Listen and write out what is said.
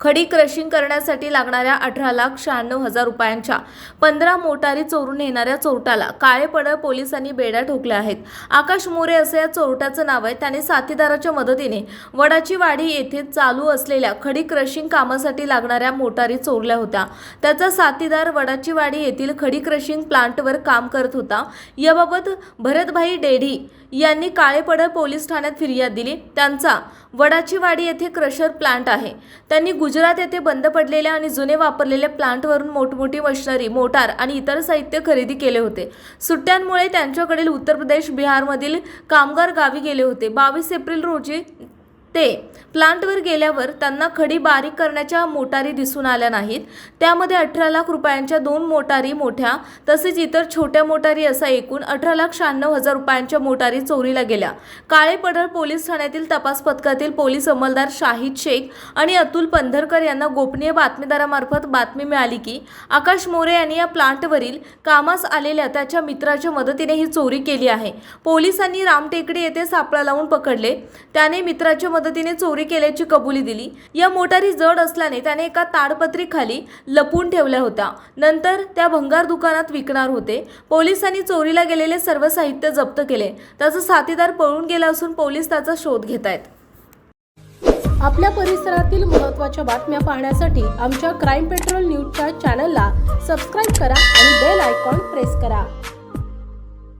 खडी क्रशिंग करण्यासाठी लागणाऱ्या अठरा लाख शहाण्णव हजार रुपयांच्या पंधरा मोटारी चोरून नेणाऱ्या चोरट्याला काळेपडळ पोलिसांनी बेड्या ठोकल्या आहेत. आकाश मोरे असं या चोरट्याचं नाव आहे. त्याने साथीदाराच्या मदतीने वडाची वाडी येथे चालू असलेल्या खडी क्रशिंग कामासाठी लागणाऱ्या मोटारी चोरल्या होत्या. त्याचा साथीदार वडाची वाडी येथील खडी क्रशिंग प्लांटवर काम करत होता. याबाबत भरतभाई डेढी यांनी काळेपडळ पोलीस ठाण्यात फिर्याद दिली. त्यांचा वडाचीवाडी येथे क्रशर प्लांट आहे. त्यांनी गुजरात येथे बंद पडलेल्या आणि जुने वापरलेल्या प्लांटवरून मोठमोठी मशिनरी मोटार आणि इतर साहित्य खरेदी केले होते. सुट्ट्यांमुळे त्यांच्याकडील उत्तर प्रदेश बिहारमधील कामगार गावी गेले होते. बावीस एप्रिल रोजी ते प्लांटवर गेल्यावर त्यांना खडी बारीक करण्याच्या मोटारी दिसून आल्या नाहीत. त्यामध्ये अठरा लाख रुपयांच्या दोन मोटारी मोठ्या तसेच इतर छोट्या मोटारी असा एकूण अठरा लाख शहाण्णव हजार रुपयांच्या मोटारी चोरीला गेल्या. काळे पडर पोलीस ठाण्यातील तपास पथकातील पोलीस अंमलदार शाहिद शेख आणि अतुल पंधरकर यांना गोपनीय बातमीदारामार्फत बातमी मिळाली की आकाश मोरे यांनी या प्लांटवरील कामास आलेल्या त्याच्या मित्राच्या मदतीने ही चोरी केली आहे. पोलिसांनी रामटेकडी येथे सापळा लावून पकडले. त्याने मित्राच्या पद्धतीने चोरी केल्याची कबुली दिली. या मोटारी जड असल्याने त्याने एका ताडपत्री खाली लपून ठेवल्या होत्या. नंतर त्या भंगार दुकानात विकणार होते. पोलिसांनी चोरीला गेलेले सर्व साहित्य जप्त केले. त्याचा साथीदार पळून गेला असून पोलीस त्याचा शोध घेत आहेत. आपल्या परिसरातील महत्त्वाच्या बातम्या पाहण्यासाठी आमच्या क्राईम पेट्रोल न्यूजच्या चॅनलला सबस्क्राईब करा आणि बेल आयकॉन प्रेस करा.